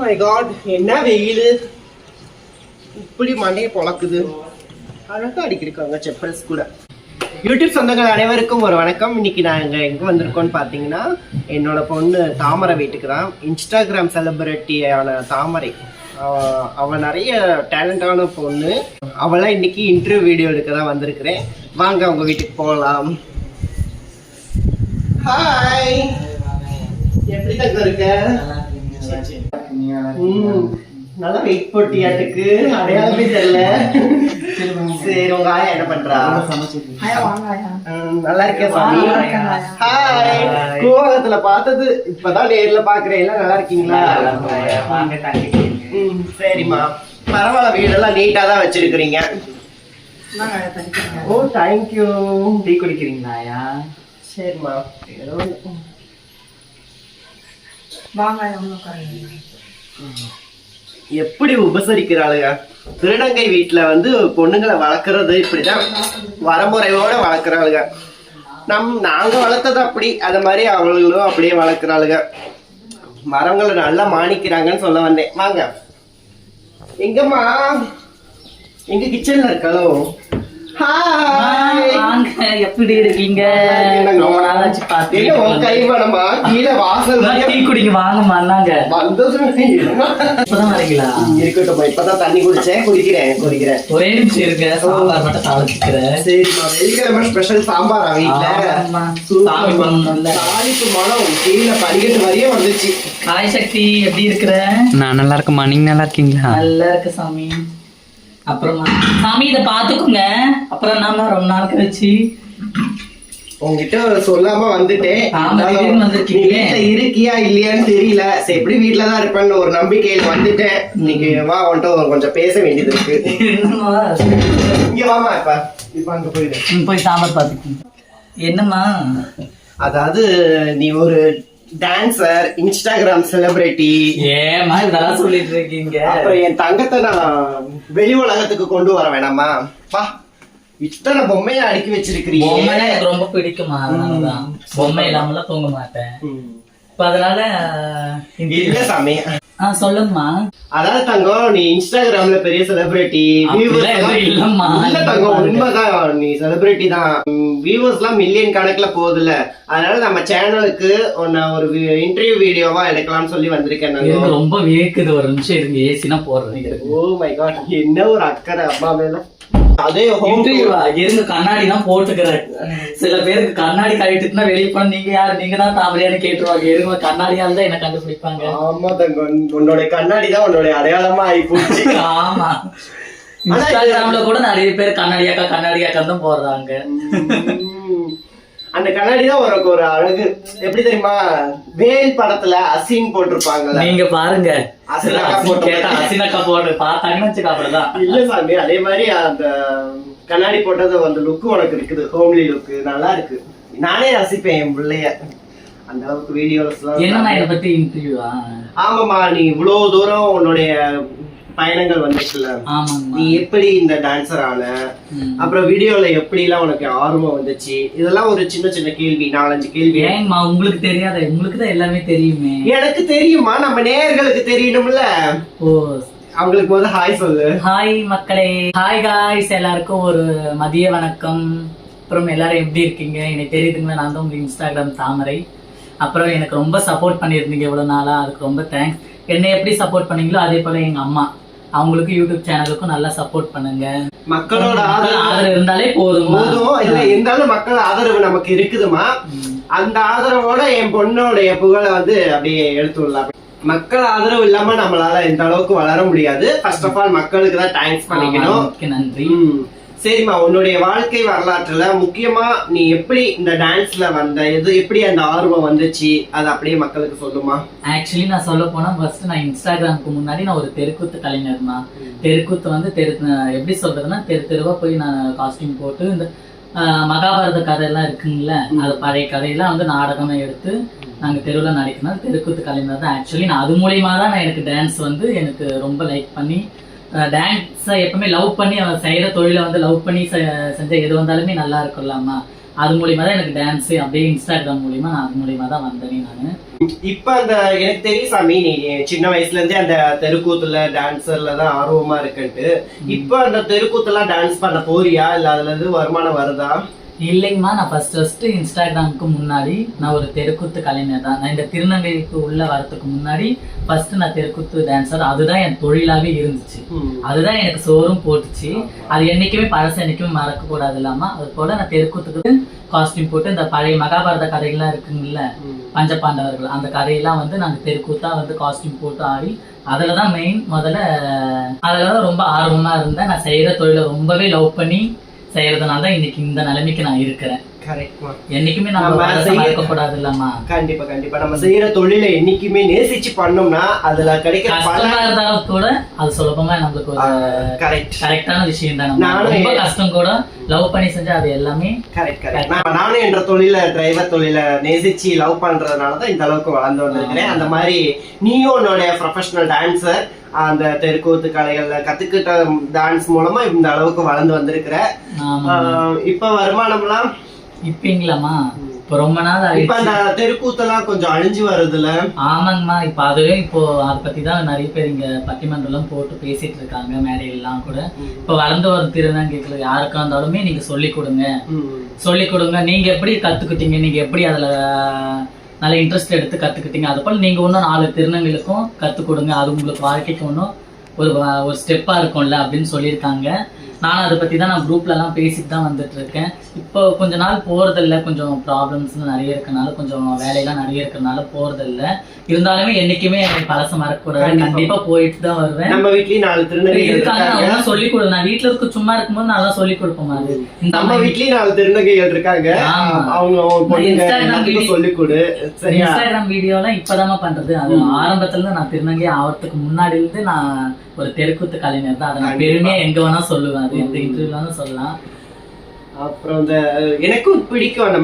My God என்ன வெயில்? இப்படி மண்டையை பொழக்குது. அழகா அடிக்கிருக்காங்க செப்பல்ஸ் கூட. யூடியூப் சொந்தங்கள் அனைவருக்கும் ஒரு வணக்கம். இன்னைக்கு நாங்கள் எங்கே வந்திருக்கோம்னு பார்த்தீங்கன்னா என்னோட பொண்ணு தாமரை வீட்டுக்கு தான். இன்ஸ்டாகிராம் செலிபிரிட்டியான தாமரை. அவள் நிறைய டேலண்டான பொண்ணு. அவளாம் இன்னைக்கு இன்டர்வியூ வீடியோ எடுக்க தான் வந்திருக்கிறேன். வாங்க அவங்க வீட்டுக்கு போகலாம். ஹாய் எப்படி தங்க இருக்க? நல்லா வெயிட் போட்டியாட்டுக்கு. அடையாளமே தெரியல. சரி உங்க ஆயா என்ன பண்றா? நல்லா இருக்கேன் சாமி? ஹாய் கோவகத்துல பார்த்தது இப்பதான் நேர்ல பாக்குறேன். எல்லாம் நல்லா இருக்கீங்களா? சரிம்மா. பரவாயில்ல வீடெல்லாம் நீட்டா தான் வச்சிருக்கிறீங்க. ஓ தேங்க்யூ டீ குடிக்கிறீங்களாயா சரிம்மா. ஏதோ. எப்படி உபசரிக்கிறாளுங்க? திருநங்கை வீட்டில் வந்து பொண்ணுங்களை வளர்க்குறது இப்படிதான் வரமுறையோட வளர்க்குறாளுங்க. நம் நாங்கள் வளர்த்தது அப்படி அது மாதிரி அவங்களும் அப்படியே வளர்க்குறாளுங்க. மரங்களை நல்லா மாணிக்கிறாங்கன்னு சொல்ல வந்தேன். வாங்க. எங்கம்மா எங்க கிச்சன்ல இருக்காளோ? எப்படி இருக்கீங்க? ரொம்ப நாளாச்சு பார்த்து என்ன உன் கைமணமா கீழே வாசல் டீ குடிங்க. வாங்கம்மா இப்பதான் வரீங்களா? இருக்கட்டும் இப்பதான் தண்ணி குடிச்சேன். குடிக்கிறேன் குடிக்கிறேன். ஒரே நிமிஷம் இருங்க. சாம்பார் மட்டும் தாளிச்சுக்கிறேன். சரிம்மா. வெள்ளிக்கிழமை ஸ்பெஷல் சாம்பாரா பண்ணணும்ல. தாளிப்பு மனம் கீழே படிக்கட்டு வரையும் வந்துச்சு. ஹாய் சக்தி எப்படி இருக்கிற? நான் நல்லா இருக்கேம்மா. நீங்க நல்லா இருக்கீங்களா? நல்லா இருக்கு சாமி. அப்புறமா சாமி இத பாத்துக்குங்க அப்புறம் நாம ரொம்ப நாள் கழிச்சு? உங்ககிட்ட சொல்லாம வந்துட்டேன். இருக்கியா இல்லையான்னு தெரியல. சரி எப்படி வீட்ல தான் இருப்பேன்னு ஒரு நம்பிக்கையில வந்துட்டேன். இன்னைக்கு வா வந்துட்டு கொஞ்சம் பேச வேண்டியது இருக்கு? இங்க வாமா இப்ப. இப்ப அங்க போயிடு. போய் சாம்பார் பாத்துக்கோங்க என்னம்மா? அதாவது நீ ஒரு டான்சர் இன்ஸ்டாகிராம் செலிபிரிட்டி ஏமா இதெல்லாம் சொல்லிட்டு இருக்கீங்க அப்புறம் என் தங்கத்தை நான் வெளி உலகத்துக்கு கொண்டு வர வேணாமா பா இத்தனை பொம்மையை அடுக்கி வச்சிருக்கிறீங்க. பொம்மை எனக்கு ரொம்ப பிடிக்குமா அதனாலதான். பொம்மை இல்லாமலாம் தூங்க மாட்டேன். இப்ப அதனால இல்ல சாமி. ஆ அதாவது தங்கம் நீ இன்ஸ்டாகிராம்ல பெரிய செலிபிரிட்டி அப்படிலாம் எதுவும் இல்லம்மா. இல்ல தங்கம் உண்மைதான். நீ செலிபிரிட்டி தான். வியூவர்ஸ் எல்லாம் மில்லியன் கணக்குல போகுதுல்ல. அதனால நம்ம சேனலுக்கு உன்னை ஒரு இன்டர்வியூ வீடியோவா எடுக்கலாம்னு சொல்லி வந்திருக்கேன் ரொம்ப வேக்குது ஒரு நிமிஷம் இருங்க ஏசினா போடுறேன். ஓ மை காட் என்ன ஒரு அக்கறை அம்மா மேல? அதே ஹோம் இருங்க கண்ணாடி தான் போட்டுக்கிறேன். சில பேருக்கு கண்ணாடி கழிட்டுனா வெளியே போன நீங்க யாரு? நீங்க தான் தாமரையான்னு கேட்டுருவாங்க. இருங்க கண்ணாடியா இருந்தா என்ன கண்டுபிடிப்பாங்க? ஆமா தங்கம். உன்னோட கண்ணாடி தான் உன்னோட அடையாளமா ஆகி போச்சு. ஆமா. இன்ஸ்டாகிராம்ல கூட நிறைய பேர் கண்ணாடியாக்கா கண்ணாடியாக்கா தான் போடுறாங்க. அந்த கண்ணாடி தான் உனக்கு ஒரு அழகு. எப்படி தெரியுமா? வேல் படத்துல அசின் போட்டிருப்பாங்கல்ல. நீங்க பாருங்க. அசினாக்கா போட்டு பார்த்தாங்கன்னு அப்படிதான் இல்ல சாமி அதே மாதிரி அந்த கண்ணாடி போட்டது அந்த லுக் உனக்கு இருக்குது. ஹோம்லி லுக் நல்லா இருக்கு. நானே ரசிப்பேன் என் பிள்ளைய. அந்த அளவுக்கு வீடியோஸ் என்னம்மா இதை பத்தி இன்டர்வியூவா ஆமாமா நீ இவ்வளவு தூரம் உன்னுடைய பயணங்கள் வந்துச்சுல நீ எப்படி இந்த டான்சர் ஆன. அப்புறம் வீடியோல எப்படி எல்லாம் உனக்கு ஆர்வம் வந்துச்சு? இதெல்லாம் ஒரு சின்ன சின்ன கேள்வி நாலஞ்சு கேள்வி. ஏங்கம்மா உங்களுக்கு தெரியாத? உங்களுக்கு தான் எல்லாமே தெரியுமே. எனக்கு தெரியுமா நம்ம நேயர்களுக்கு தெரியணும்ல. ஓ. அவங்களுக்கு வந்து ஹாய் சொல்லு. ஹாய் மக்களே. ஹாய் காய்ஸ் எல்லாருக்கும் ஒரு மதிய வணக்கம். அப்புறம் எல்லாரும் எப்படி இருக்கீங்க? எனக்கு தெரியுதுங்களா நான் தான் உங்க இன்ஸ்டாகிராம் தாமரை. அப்புறம் எனக்கு ரொம்ப சப்போர்ட் பண்ணியிருந்தீங்க இவ்வளவு நாளா. அதுக்கு ரொம்ப தேங்க்ஸ் என்னை எப்படி சப்போர்ட் பண்ணீங்களோ அதே போல எங்க அம்மா. அவங்களுக்கு யூடியூப் சேனலுக்கும் நல்லா சப்போர்ட் பண்ணுங்க. மக்களோட மக்கள் ஆதரவு ஆதரவு இருந்தாலே போதும் போதும். இல்ல இருந்தாலும் மக்கள் ஆதரவு நமக்கு இருக்குதுமா அந்த ஆதரவோட என் பொண்ணோடைய புகழை வந்து அப்படியே எடுத்து விடலாம். மக்கள் ஆதரவு இல்லாம நம்மளால இந்த அளவுக்கு வளர முடியாது. ஃபர்ஸ்ட் ஆஃப் ஆல் மக்களுக்கு தான் தேங்க்ஸ் பண்ணிக்கணும். நன்றி. சரிம்மா உன்னுடைய வாழ்க்கை வரலாற்றுல முக்கியமா நீ எப்படி இந்த டான்ஸ்ல வந்த? எது எப்படி அந்த ஆர்வம் வந்துச்சு? அதை அப்படியே மக்களுக்கு சொல்லுமா? ஆக்சுவலி நான் சொல்ல போனா ஃபர்ஸ்ட் நான் இன்ஸ்டாகிராமுக்கு முன்னாடி நான் ஒரு தெருக்கூத்து கலைஞர் தான் தெருக்கூத்து வந்து தெரு எப்படி சொல்றதுன்னா தெரு தெருவா போய் நான் காஸ்டியூம் போட்டு இந்த மகாபாரத கதையெல்லாம் இருக்குங்கள அது பழைய கதையெல்லாம் வந்து நாடகமா எடுத்து நாங்க தெருவில் நடிக்கணும். தெருக்கூத்து கலைஞர் தான். ஆக்சுவலி நான் அது மூலியமா தான் நான் எனக்கு டான்ஸ் வந்து எனக்கு ரொம்ப லைக் பண்ணி டான்ஸை எப்பவுமே லவ் பண்ணி அவன் செய்யற தொழிலை வந்து லவ் பண்ணி செஞ்ச எது வந்தாலுமே நல்லா இருக்கும்லாமா? அது மூலியமா தான் எனக்கு டான்ஸ் அப்படியே இன்ஸ்டாகிராம் மூலியமா நான் அது மூலியமா தான் வந்தேனே நானு. இப்ப அந்த எனக்கு தெரியும் சாமி நீ சின்ன வயசுல இருந்தே அந்த தெருக்கூத்துல டான்ஸர்ல தான் ஆர்வமா இருக்குன்ட்டு. இப்ப அந்த தெருக்கூத்துலாம் டான்ஸ் பண்ண போறியா? இல்ல அதுல இருந்து வருமானம் வருதா? இல்லைங்கம்மா நான் ஃபர்ஸ்ட் ஃபர்ஸ்ட் இன்ஸ்டாகிராமுக்கு முன்னாடி நான் ஒரு தெருக்கூத்து கலைஞர் தான். நான் இந்த திருநங்கைக்கு உள்ள வரதுக்கு முன்னாடி ஃபர்ஸ்ட் நான் தெருக்கூத்து டான்ஸர் அதுதான் என் தொழிலாவே இருந்துச்சு. அதுதான் எனக்கு சோறும் போட்டுச்சு. அது என்னைக்குமே பழசு என்னைக்குமே மறக்க கூடாது இல்லாம அது போல நான் தெருக்கூத்துக்கு காஸ்டியூம் போட்டு இந்த பழைய மகாபாரத கதைகள்லாம் இருக்குங்கல்ல பஞ்சபாண்டவர்கள் அந்த கதையெல்லாம் வந்து நாங்க தெருக்கூத்தா வந்து காஸ்டியூம் போட்டு ஆடி அதுல தான் மெயின் முதல்ல அதுல தான் ரொம்ப ஆர்வமா இருந்தேன். நான் செய்யற தொழிலை ரொம்பவே லவ் பண்ணி செய்கிறதுனால தான் இன்னைக்கு இந்த நிலைமைக்கு நான் இருக்கிறேன். கரெக்ட்மா என்னைக்குமே நம்ம செய்ய- மறக்க கூடாது இல்லம்மா கண்டிப்பா கண்டிப்பா. நம்ம செய்யற தொழிலை என்னைக்குமே நேசிச்சு பண்ணோம்னா அதுல கிடைக்கிற கஷ்டமா இருந்தாலும் கூட அது சுலபமா நம்மளுக்கு ஒரு கரெக்ட் கரெக்டான விஷயம் தான் நானும் ரொம்ப கஷ்டம் கூட லவ் பண்ணி செஞ்சா அது எல்லாமே கரெக்ட் கரெக்ட் நான் நானும் என்ற தொழில டிரைவர் தொழில நேசிச்சு லவ் பண்றதுனால தான் இந்த அளவுக்கு வளர்ந்து வந்திருக்கிறேன். அந்த மாதிரி நீயும் உன்னோட ப்ரொஃபஷனல் டான்சர் அந்த தெருக்கூத்து கலைகள்ல கத்துக்கிட்ட டான்ஸ் மூலமா இந்த அளவுக்கு வளர்ந்து வந்திருக்கிற இப்ப வருமானம்லாம் இப்பீங்களாம்மா இப்ப ரொம்ப நாள் இப்ப அந்த தெருக்கூத்தெல்லாம் கொஞ்சம் அழிஞ்சு வருதுல ஆமாங்கம்மா இப்ப அதுவே இப்போ அதை பத்தி தான் நிறைய பேர் இங்க பட்டிமன்றம் போட்டு பேசிட்டு இருக்காங்க மேடையெல்லாம் கூட. இப்ப வளர்ந்து வரும் திருநங்கைகள் யாருக்கா இருந்தாலுமே நீங்க சொல்லி கொடுங்க. சொல்லி கொடுங்க. நீங்க எப்படி கத்துக்கிட்டீங்க? நீங்க எப்படி அதுல நல்ல இன்ட்ரெஸ்ட் எடுத்து கத்துக்கிட்டீங்க? அது போல நீங்க இன்னும் நாலு திருநங்கைகளுக்கும் கத்துக் கொடுங்க. அது உங்களுக்கு வாழ்க்கைக்கு இன்னும் ஒரு ஒரு ஸ்டெப்பா இருக்கும்ல அப்படின்னு சொல்லியிருக்காங்க. நானும் அதை பத்தி தான் நான் குரூப்ல எல்லாம் பேசிட்டு தான் வந்துட்டு இருக்கேன் இப்போ கொஞ்ச நாள் போறதில்ல கொஞ்சம் ப்ராப்ளம்ஸ் நிறைய இருக்கனால கொஞ்சம் வேலையெல்லாம் நிறைய இருக்கறனால போறதில்ல. இருந்தாலுமே என்னைக்குமே எனக்கு பழச மறக்கூடாது கண்டிப்பா. கண்டிப்பா போயிட்டு தான் வருவேன். நம்ம வீட்லயும் நாலு திருநங்கைகள் இருக்காங்க. அவங்க சொல்லி கொடு. நான் வீட்டுல இருக்க சும்மா இருக்கும்போது நல்லா சொல்லி கொடுப்போம் அது நம்ம வீட்லயும் நாலு திருநங்கைகள் இருக்காங்க. அவங்க video- சொல்லிக் கொடு. இன்ஸ்டாகிராம் வீடியோலாம் இப்பதாம்மா பண்றது. அது ஆரம்பத்துல நான் திருநங்கை ஆவறதுக்கு முன்னாடி இருந்து நான் ஒரு தெருக்கூத்து கலைஞர் தான். அதை நான் கண்டிப்பா. பெருமையா எங்க வேணா சொல்லுவேன். எந்த இன்டர்வியூலாலும் சொல்லலாம். அப்புறம் இந்த எனக்கும் பிடிக்கும் அந்த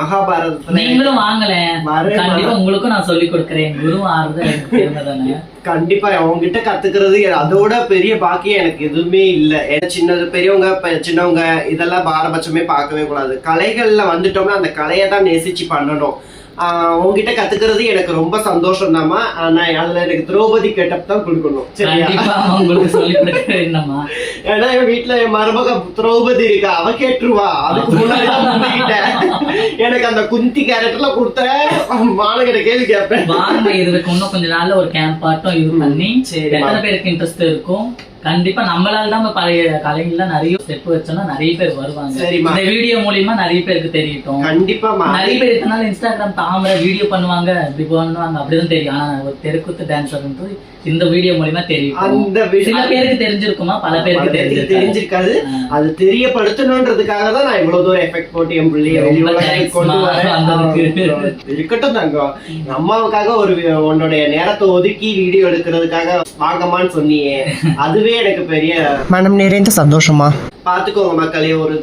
மகாபாரதத்துல. நீங்களும் வாங்கலேன் வரேன், கண்டிப்பா உங்களுக்கும் நான் சொல்லி கொடுக்குறேன். குரு ஆறுது எனக்கு பெருமை தானே? கண்டிப்பா அவங்ககிட்ட கத்துக்கிறது அதோட பெரிய பாக்கியம் எனக்கு எதுவுமே இல்ல. ஏன்னா சின்னது பெரியவங்க சின்னவங்க இதெல்லாம் பாரபட்சமே பார்க்கவே கூடாது. கலைகள்ல வந்துட்டோம்னா அந்த கலையை தான் நேசிச்சு பண்ணணும். உங்ககிட்ட கத்துக்கிறது எனக்கு ரொம்ப சந்தோஷம் தாமா ஆனா அதுல எனக்கு திரௌபதி கெட்டப் தான் கொடுக்கணும் சரியா? ஏன்னா என் வீட்டுல என் மருமக திரௌபதி இருக்கா அவ கேட்டுருவா. அதுக்கு முன்னாடி. எனக்கு அந்த குந்தி கேரக்டர்ல கொடுத்த மாணகிட்ட கேள்வி கேட்பேன். வாங்க இதுக்கு இன்னும் கொஞ்ச நாள்ல ஒரு கேம்ப் ஆட்டம் இது பண்ணி சரிம்மா. எத்தனை பேருக்கு இன்ட்ரெஸ்ட் இருக்கும்? கண்டிப்பா நம்மளால தான் பழைய கலைகள்ல நிறைய ஸ்டெப் வச்சோம்னா நிறைய பேர் வருவாங்க. இந்த வீடியோ மூலியமா நிறைய பேருக்கு தெரியட்டும் கண்டிப்பா நிறைய பேர் இத்தனால இன்ஸ்டாகிராம் தாமரை வீடியோ பண்ணுவாங்க இப்படி பண்ணுவாங்க அப்படிதான் தெரியும். ஆனா ஒரு தெருக்குத்து டான்ஸர் இந்த வீடியோ மூலியமா தெரியும். அந்த சில பேருக்கு தெரிஞ்சிருக்குமா? பல பேருக்கு பேருக்கு தெரிஞ்சிருக்காது. அது தெரியப்படுத்தணுன்றதுக்காக தான் நான் இவ்வளவு தூரம் எஃபெக்ட் போட்டு என் பிள்ளைய. இருக்கட்டும் தங்கம். அம்மாவுக்காக ஒரு உன்னுடைய நேரத்தை ஒதுக்கி வீடியோ எடுக்கிறதுக்காக வாங்கம்மான்னு சொன்னியே. அதுவே எனக்கு பெரிய மனம் நிறைந்த சந்தோஷமா? பாத்துக்கோங்க மக்களே ஒரு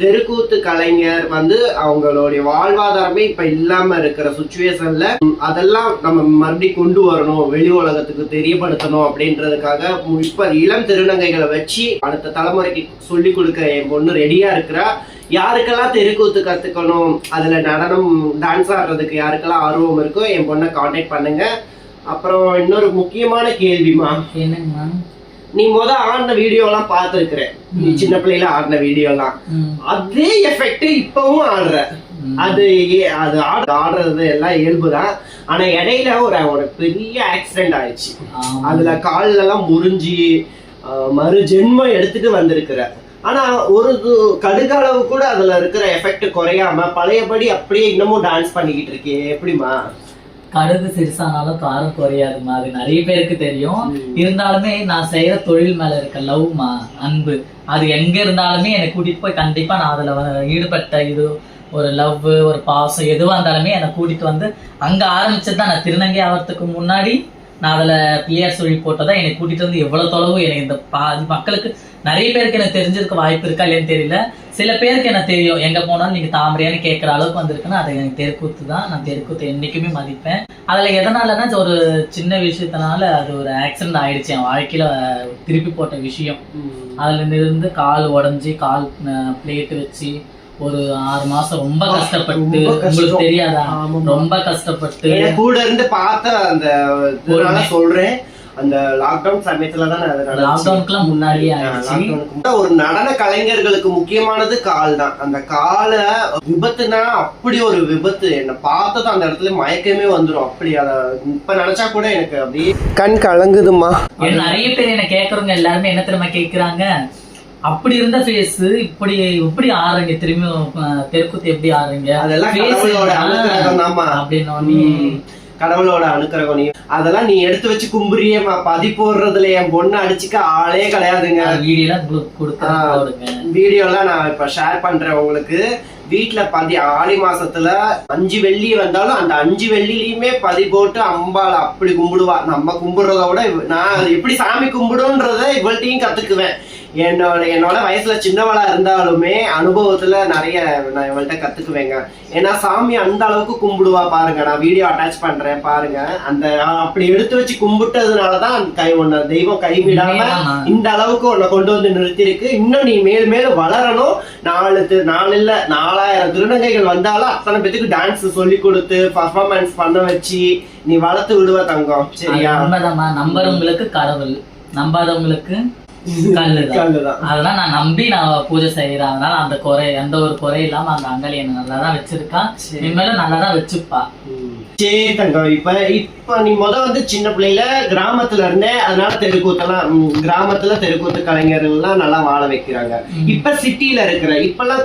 தெருக்கூத்து கலைஞர் வந்து அவங்களுடைய வாழ்வாதாரமே இப்ப இல்லாம இருக்கிற சுச்சுவேஷன்ல அதெல்லாம் நம்ம மறுபடியும் கொண்டு வரணும் வெளி உலகத்துக்கு தெரியப்படுத்தணும் அப்படின்றதுக்காக இப்ப இளம் திருநங்கைகளை வச்சு அடுத்த தலைமுறைக்கு சொல்லி கொடுக்க என் பொண்ணு ரெடியா இருக்கிறா. யாருக்கெல்லாம் தெருக்கூத்து கத்துக்கணும் அதுல நடனம் டான்ஸ் ஆடுறதுக்கு யாருக்கெல்லாம் ஆர்வம் இருக்கோ என் பொண்ணை காண்டாக்ட் பண்ணுங்க. அப்புறம் இன்னொரு முக்கியமான கேள்விமா என்னங்கம்மா? நீ முத ஆடின வீடியோ எல்லாம் பார்த்திருக்கிற நீ சின்ன பிள்ளையில ஆடின வீடியோ எல்லாம் ம், அதே எஃபெக்ட் இப்பவும் ஆடுற. அது அது ஆட- ஆடுறது எல்லாம் இயல்புதான் ஆனா இடையில ஒரு ஒரு பெரிய ஆக்சிடென்ட் ஆயிடுச்சு. அதுல கால்ல எல்லாம் முறிஞ்சி மறு ஜென்மம் எடுத்துட்டு வந்திருக்கிற. ஆனா ஒரு கடுகளவு கூட அதுல இருக்கிற எஃபெக்ட் குறையாம பழையபடி அப்படியே இன்னமும் டான்ஸ் பண்ணிக்கிட்டு இருக்கே எப்படிமா கடுகு சிறுசானாலும் காரம் குறையாதுமா அது நிறைய பேருக்கு தெரியும். இருந்தாலுமே நான் செய்யற தொழில் மேல இருக்க லவ்மா அன்பு அது எங்க இருந்தாலுமே என்னை கூட்டிட்டு போய் கண்டிப்பா நான் அதுல ஈடுபட்ட இது ஒரு லவ் ஒரு பாசம் எதுவா இருந்தாலுமே என்னை கூட்டிட்டு வந்து அங்க ஆரம்பிச்சது தான் நான் திருநங்கை ஆகிறதுக்கு முன்னாடி நான் அதுல பிள்ளையார் சொல்லி போட்டதா என்னை கூட்டிட்டு வந்து எவ்வளவு தொலைவு எனக்கு இந்த பாதி மக்களுக்கு நிறைய பேருக்கு எனக்கு தெரிஞ்சிருக்க வாய்ப்பு இருக்கா இல்லையான்னு தெரியல. சில பேருக்கு எனக்கு தெரியும் எங்க போனாலும் நீங்க தாமரையான்னு கேட்கற அளவுக்கு வந்திருக்குன்னா அது எனக்கு தெருக்கூத்து தான் நான் தெருக்கூத்து என்னைக்குமே மதிப்பேன். அதுல எதனாலன்னா ஒரு சின்ன விஷயத்தினால அது ஒரு ஆக்சிடென்ட் ஆயிடுச்சு. என் வாழ்க்கையில திருப்பி போட்ட விஷயம். அதுல இருந்து கால் உடஞ்சி கால் பிளேட் வச்சு ஒரு ஆறு மாசம் ரொம்ப கஷ்டப்பட்டு. உங்களுக்கு தெரியாதா. ரொம்ப கஷ்டப்பட்டு. கூட இருந்து பார்த்த அந்த சொல்றேன். அந்த லாக்டவுன் சமயத்துல தான் அது. லாக்டவுனுக்குலாம் முன்னாடியே ஒரு நடன கலைஞர்களுக்கு முக்கியமானது கால் தான். அந்த கால விபத்துனா அப்படி ஒரு விபத்து. என்ன பார்த்தது அந்த இடத்துல மயக்கமே வந்துரும். அப்படி அத இப்ப நினைச்சா கூட எனக்கு அப்படியே கண் கலங்குதுமா நிறைய பேர் என்ன கேக்குறவங்க எல்லாருமே என்ன தெரியுமா கேக்குறாங்க? அப்படி இருந்த ஃபேஸ் இப்படி இப்படி ஆடுறீங்க திரும்பி தெருக்கூத்து எப்படி ஆடுறீங்க அதெல்லாம் Face கடவுளோட அனுக்கிரகம் நீ அதெல்லாம் நீ எடுத்து வச்சு கும்புறியேம்மா பதி போடுறதுல என் பொண்ணு அடிச்சுக்க ஆளே கிடையாதுங்க. வீடியோலாம் உங்களுக்கு. போடுங்க. வீடியோலாம் நான் இப்ப ஷேர் பண்றேன் உங்களுக்கு. வீட்ல பதி ஆடி மாசத்துல அஞ்சு வெள்ளி வந்தாலும் அந்த அஞ்சு வெள்ளிலையுமே பதி போட்டு அம்பாள் அப்படி கும்பிடுவா. நம்ம கும்பிடுறத விட நான் எப்படி சாமி கும்பிடுன்றத இவள்கிட்டையும் கத்துக்குவேன். என்னோட என்னோட வயசுல சின்னவளா இருந்தாலுமே அனுபவத்துல நிறைய நான் இவள்கிட்ட கத்துக்குவேங்க. ஏன்னா சாமி அந்த அளவுக்கு கும்பிடுவா பாருங்க நான் வீடியோ அட்டாச் பண்றேன் பாருங்க. அந்த அப்படி எடுத்து வச்சு கும்பிட்டதுனாலதான் கை ஒன்ன தெய்வம் கைவிடாம? இந்த அளவுக்கு உன்னை கொண்டு வந்து நிறுத்தியிருக்கு. இன்னும் நீ மேல் மேலும் வளரணும். நாலு நாலு இல்ல நாலாயிரம் திருநங்கைகள் வந்தாலும் அத்தனை பேத்துக்கு டான்ஸ் சொல்லி கொடுத்து பர்ஃபார்மன்ஸ் பண்ண வச்சு நீ வளர்த்து விடுவ தங்கம். சரியா? நம்புறவங்களுக்கு கடவுள். நம்பாதவங்களுக்கு. அதெல்லாம் நான் நம்பி நான் பூஜை செய்யறேன். அதனால அந்த குறை எந்த ஒரு குறை இல்லாம அந்த அங்காளி என்ன நல்லா தான் வச்சிருக்கா இனிமேலும் நல்லா தான் வச்சுப்பா சரி தங்கம் இப்ப இப்ப நீ முத வந்து சின்ன பிள்ளையில கிராமத்துல இருந்தே அதனால தெருக்கூத்தெல்லாம் கிராமத்துல தெருக்கூத்து கலைஞர்கள் எல்லாம் நல்லா வாழ வைக்கிறாங்க. இப்ப சிட்டில இருக்கிற இப்பெல்லாம்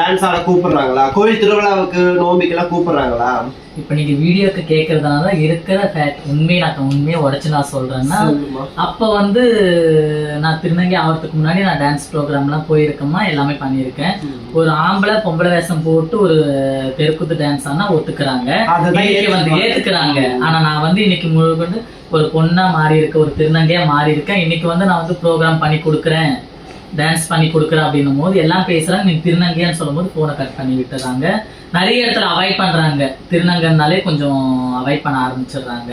டான்ஸ் ஆட கூப்பிடுறாங்களா? கோயில் திருவிழாவுக்கு நோம்பிக்கெல்லாம் கூப்பிடுறாங்களா? இப்ப நீங்க வீடியோக்கு கேக்குறதுனால இருக்கிற ஃபேக்ட் உண்மையை நான் உண்மையை உடைச்சு நான் சொல்றேன்னா. அப்ப வந்து நான் திருநங்கை ஆகிறதுக்கு முன்னாடி நான் டான்ஸ் ப்ரோக்ராம்லாம் போயிருக்கேம்மா எல்லாமே பண்ணியிருக்கேன். ஒரு ஆம்பளை பொம்பளை வேஷம் போட்டு ஒரு தெருக்கூத்து டான்ஸ் ஆனா ஒத்துக்கிறாங்க. வந்து. ஏத்துக்கிறாங்க. ஆனா நான் வந்து இன்னைக்கு முழுவதும் ஒரு பொண்ணா மாறி இருக்க ஒரு திருநங்கையா மாறி இருக்கேன் இன்னைக்கு வந்து நான் வந்து ப்ரோக்ராம் பண்ணி கொடுக்குறேன். டான்ஸ் பண்ணி கொடுக்குறேன் அப்படின்னும் போது எல்லாம் பேசுறாங்க. நீ திருநங்கையான்னு சொல்லும்போது போனை கட் பண்ணி விட்டுறாங்க. நிறைய இடத்துல அவாய்ட் பண்றாங்க. திருநங்கைனாலே கொஞ்சம் அவாய்ட் பண்ண ஆரம்பிச்சிடுறாங்க.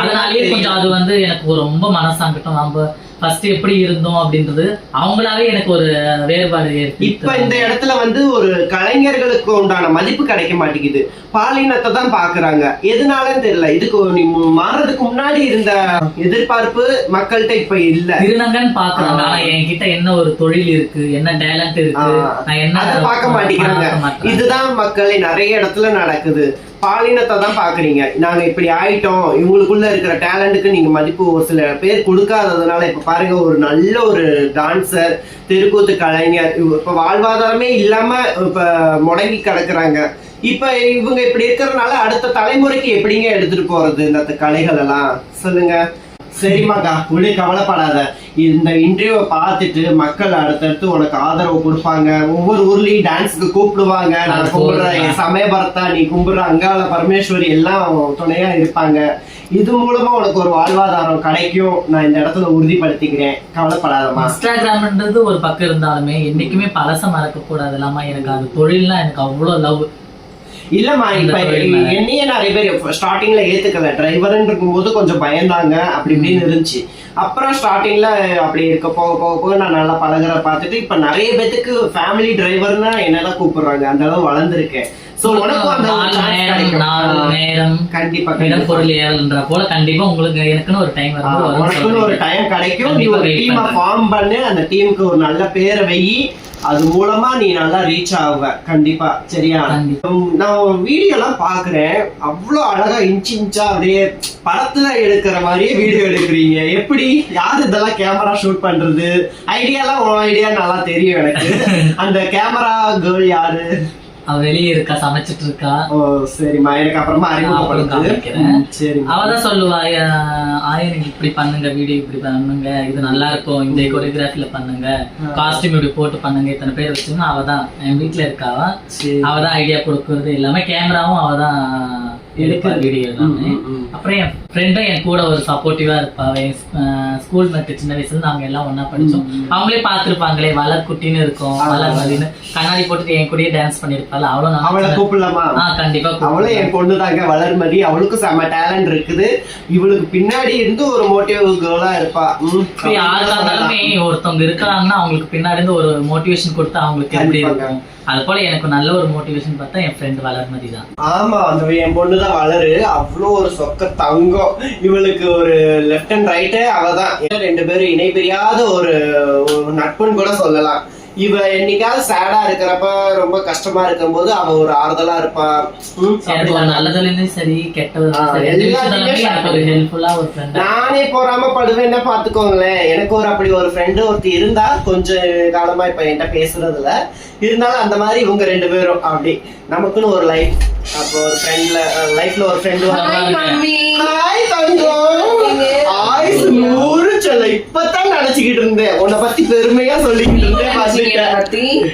அதனாலேயே கொஞ்சம் அது வந்து எனக்கு ரொம்ப மனசாங்கட்டம். நம்ம ஃபர்ஸ்ட் எப்படி இருந்தோம் அப்படின்றது அவங்களாவே எனக்கு ஒரு வேறுபாடு இப்ப இந்த இடத்துல வந்து ஒரு கலைஞர்களுக்கு உண்டான மதிப்பு கிடைக்க மாட்டேங்குது. பாலினத்தை தான் பாக்குறாங்க. எதனாலன்னு தெரியல. இதுக்கு நீ மு- மாறுறதுக்கு முன்னாடி இருந்த எதிர்பார்ப்பு மக்கள்கிட்ட இப்ப இல்ல. திருநங்கன்னு பாக்குறாங்க. ஆனா என்கிட்ட என்ன ஒரு தொழில் இருக்கு? என்ன டேலண்ட் இருக்கு. நான் என்ன பார்க்க மாட்டேங்கிறாங்க. இதுதான் மக்களை நிறைய இடத்துல நடக்குது. பாலினத்தை தான் பாக்குறீங்க நாங்க இப்படி ஆயிட்டோம். இவங்களுக்குள்ள இருக்கிற டேலண்ட்டுக்கு நீங்க மதிப்பு ஒரு சில பேர் கொடுக்காததுனால இப்ப பாருங்க ஒரு நல்ல ஒரு டான்சர் தெருக்கூத்து கலைஞர் இவ- இப்ப வாழ்வாதாரமே இல்லாம இப்ப முடங்கி கிடக்குறாங்க. இப்ப இவங்க இப்படி இருக்கிறதுனால அடுத்த தலைமுறைக்கு எப்படிங்க எடுத்துட்டு போறது இந்த கலைகள் எல்லாம்? சொல்லுங்க. சரிம்மாக்கா உள்ளே கவலைப்படாத. இந்த இன்டர்வியூவை பார்த்துட்டு மக்கள் அடுத்தடுத்து உனக்கு ஆதரவு கொடுப்பாங்க. ஒவ்வொரு ஊர்லயும் டான்ஸுக்கு கூப்பிடுவாங்க. நான் கும்பிடுறேன் சமயபரத்தா நீ கும்பிடுற அங்காள பரமேஸ்வரி எல்லாம் துணையா இருப்பாங்க. இது மூலமா உனக்கு ஒரு வாழ்வாதாரம் கிடைக்கும். நான் இந்த இடத்துல உறுதிப்படுத்திக்கிறேன். கவலைப்படாதம்மா. இன்ஸ்டாகிராம்ன்றது ஒரு பக்கம் இருந்தாலுமே என்னைக்குமே பழச மறக்க கூடாது இல்லாம எனக்கு அது தொழில்னா எனக்கு அவ்வளவு லவ். இல்லம்மா இப்ப. என்னையே நிறைய பேர் ஸ்டார்டிங்ல ஏத்துக்கல. டிரைவர்னு இருக்கும்போது கொஞ்சம் பயந்தாங்க. அப்படி இப்படின்னு இருந்துச்சு. அப்புறம் ஸ்டார்டிங்ல அப்படி இருக்க போக போக போக நான் நல்லா பழகுற பார்த்துட்டு இப்ப நிறைய பேத்துக்கு ஃபேமிலி டிரைவர்னா என்னதான் கூப்பிடுறாங்க? அந்த அளவு வளர்ந்துருக்கேன். கண்டிப்பா பொருள் ஏறல்ன்ற போல கண்டிப்பா உங்களுக்கு எனக்குன்னு ஒரு டைம் உனக்குன்னு ஒரு. டைம் கிடைக்கும். நீ ஒரு டீமை. ஃபார்ம் பண்ணு. அந்த டீமுக்கு ஒரு நல்ல பேரை வெயி அது மூலமா நீ நல்லா ரீச் ஆகுவ கண்டிப்பா. சரியா? நான் வீடியோ எல்லாம் பாக்குறேன். அவ்வளவு அழகா இன்ச் இன்ச்சா அப்படியே படத்துல எடுக்கிற மாதிரியே வீடியோ எடுக்கிறீங்க. எப்படி? யார் இதெல்லாம் கேமரா ஷூட் பண்றது? ஐடியாலாம் உன் ஐடியா நல்லா தெரியும் எனக்கு. அந்த கேமரா கேர்ள் யாரு? அவ வெளியே இருக்கா சமைச்சிட்டு இருக்கா? ஓ சரிம்மா. எனக்கு அப்புறமா அறிமுகப்படுத்து. சரிம்மா. அவதான் சொல்லுவா "ஆ- ஆயா நீங்க இப்படி பண்ணுங்க வீடியோ இப்படி பண்ணுங்க. இது நல்லா இருக்கும். இந்த கொரியோகிராஃபில பண்ணுங்க. காஸ்டியூம் இப்படி போட்டு பண்ணுங்க. இத்தனை பேர் வச்சுன்னா அவதான் என் வீட்டுல இருக்காவா சரி. அவதான் ஐடியா கொடுக்கறது. எல்லாமே கேமராவும் அவதான் எடுக்கிற வீடியோ எல்லாமே. அப்புறம் என் ஃப்ரெண்டும் என் கூட ஒரு சப்போர்ட்டிவா இருப்பா ஸ்கூல் மேட்டு சின்ன வயசுல நாங்க எல்லாம் ஒண்ணா படிச்சோம். அவங்களே பார்த்திருப்பாங்களே வளர் குட்டின்னு இருக்கும். வளர் மதின்னு கண்ணாடி போட்டுட்டு என் கூடயே டான்ஸ் பண்ணிருப்பாள். அவளும் அவளை கூப்பிடலாமா? ஆ கண்டிப்பா அவளும். என் பொண்ணு தாங்க வளர்மதி அவளுக்கும் செம்ம டேலண்ட் இருக்குது. இவளுக்கு பின்னாடி இருந்து ஒரு மோட்டிவ் கேர்லா இருப்பா. யாருக்கா இருந்தாலுமே ஒருத்தவங்க இருக்கிறாங்கன்னா அவங்களுக்கு பின்னாடி இருந்து ஒரு மோட்டிவேஷன் கொடுத்து அவங்களுக்கு எப்படி. இருக்கும்? அது போல எனக்கு நல்ல ஒரு மோட்டிவேஷன் பார்த்தா என் ஃப்ரெண்ட் வளர்மதி தான். ஆமா அந்த என் பொண்ணுதான் வளரு. அவ்வளோ ஒரு சொக்க தங்கம். இவளுக்கு ஒரு லெஃப்ட் அண்ட் ரைட்டு அவதான். ரெண்டு பேரும் இணை பிரியாத ஒரு நட்புன்னு கூட சொல்லலாம். இவ என்னைக்காவது சேடா இருக்கிறப்ப ரொம்ப கஷ்டமா இருக்கும்போது அவ ஒரு ஆறுதலா இருப்பா. நல்லதுலயும் சரி ஃப்ரெண்ட் நானே பொறாம படுவேன்னா பாத்துக்கோங்களேன். எனக்கு ஒரு அப்படி ஒரு ஃப்ரெண்டு ஒருத்தி இருந்தா கொஞ்சம் காலமா இப்ப என்கிட்ட பேசுறதுல. இருந்தாலும் அந்த மாதிரி இவங்க ரெண்டு பேரும் அப்படி. நமக்குன்னு ஒரு லைஃப் அப்போ ஒரு ஃப்ரெண்ட்ல லைஃப்ல ஒரு ஃப்ரெண்டு ஹாய் சொல்ல இப்பதான் நினைச்சுக்கிட்டு இருந்தேன். உன்னை பத்தி பெருமையா சொல்லிக்கிட்டு இருந்தேன்